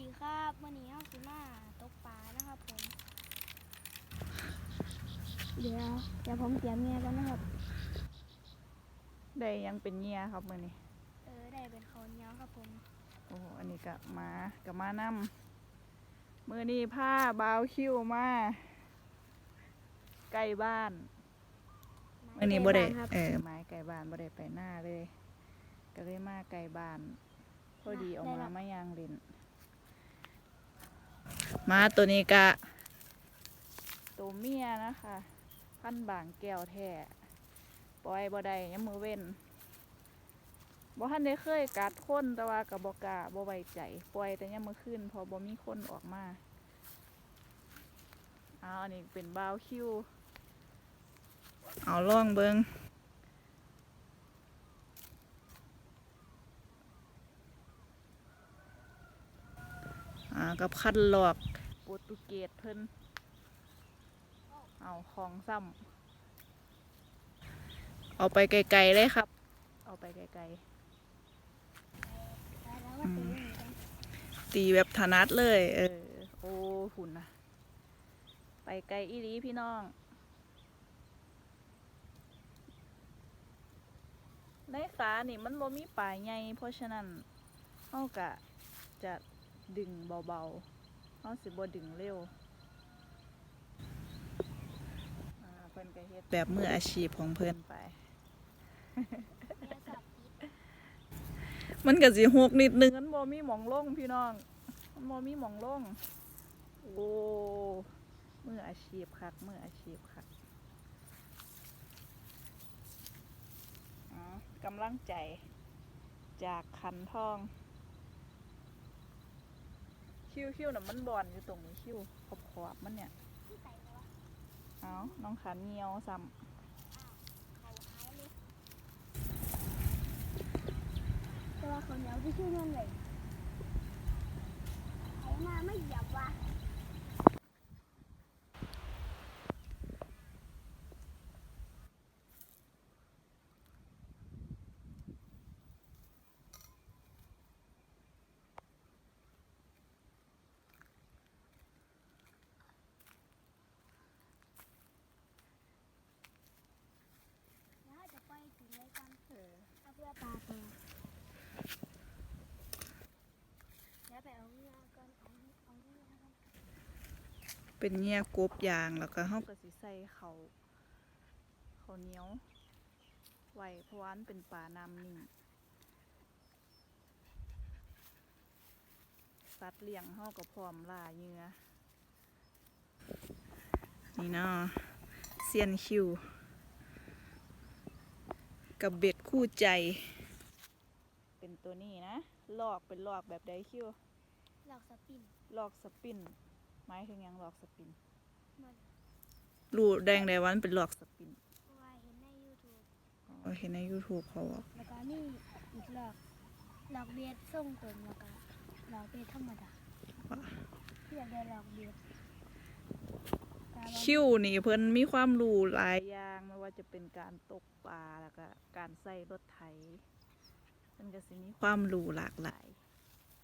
ดีครับวันนี้เอาสิมาตกปลานะครับผม เดี๋ยวเดี๋ยวผมเตรียมเมียกันนะครับ ได้ยังเป็นเงียครับมือนี้เออได้เป็นเขาวเหนียวครับผม โอ้โหอันนี้ก็มากับมานำมือนี้ผ้าบาวคิวมาใกล้บ้านมือนี้บ่ได้ครับเออไม้ไก่บ้านบ่ได้ไปหน้าเลย ก็เลยมาไก่บ้านพอดีเออกมาไม่ยางเล่น มาตัวนี้กะตัวเมียนะคะ พันบางแก้วแท้ปล่อยบ่ได้ยังมือเว้นบ่ทันได้เคยกัดคนแต่ว่ากับบอกาบ่ไว้ใจปล่อยแต่ยังมือขึ้นพอบ่มีคนออกมาเอาอันนี้เป็นบาวคิว เอาล่องเบิง กับคันหลอกโปรตุเกสเพิ่นเอาของซ้ำเอาไปไกลๆเลยครับ เอาไปไกลๆได้แล้วว่าตีอย่างนี้กันตีแบบถนัดเลย เออ โอ้หุ่นนะไปไกลอีหลีพี่น้องในสานี่มันบ่มีป่ายใหญ่เพราะฉะนั้นเฮากะจะ ดึงเบาๆเฮาสิบ่ดึงเร็วอ่าเพิ่นก็เฮ็ดแบบมืออาชีพของเพิ่นไปเมียสับติดมันก็สิหกนิดนึงมันบ่มีหมองลงพี่น้องมันบ่มีหมองลงโอ้มืออาชีพคักมืออาชีพคักอ๋อกำลังใจจากคันทอง คิ้วคิ้วน่ะมันบอนอยู่ตรงนี้คิ้วขอบขอบๆมันเนี่ยเอาน้องขาเงียวซ้เขาหายเลยแต่ว่าเขาเงียวที่ชื่อนั่นเลยไถมาไม่หยับว่ะ แล้วจะไปถึงเลยกันำเออ เอาเพื่อปลาแตกแล้วไปเอาเงือก่อนเอาเอาเงือนะครับเป็นเงี้ยกบยางแล้วก็เฮาก็สิใส่เขาเขาวเหนียวไว้เพราะว่ามันเป็นป่าน้ำนิ่งสัตว์เลี้ยงเฮาก็พร้อมล่าเหยื่อนี่เนาะเซียนคิว กับเบ็ดคู่ใจ เป็นตัวนี้นะ ลอกเป็นลอกแบบไดคิวหลอกสปินลอกสปินหมายถึงหยังลอกสปินมันรู้แดงได้วามันเป็นลอกสปินเพราะว่าเห็นใน YouTube อ๋อเห็นใน YouTube เขาบอกแล้วก็นี่อีกหลอกหลอกเบียดส่งตรงแล้วก็หลอกเบียดธรรมดาที่อยากได้หลอกเบียดแต่ว่าคิวนี่เพิ่นมีความรู้หลายอย่างไม่ ว่าจะเป็นการตกปลาแล้วก็การใส่รถไถมันก็สิมีความรู้หลากหลาย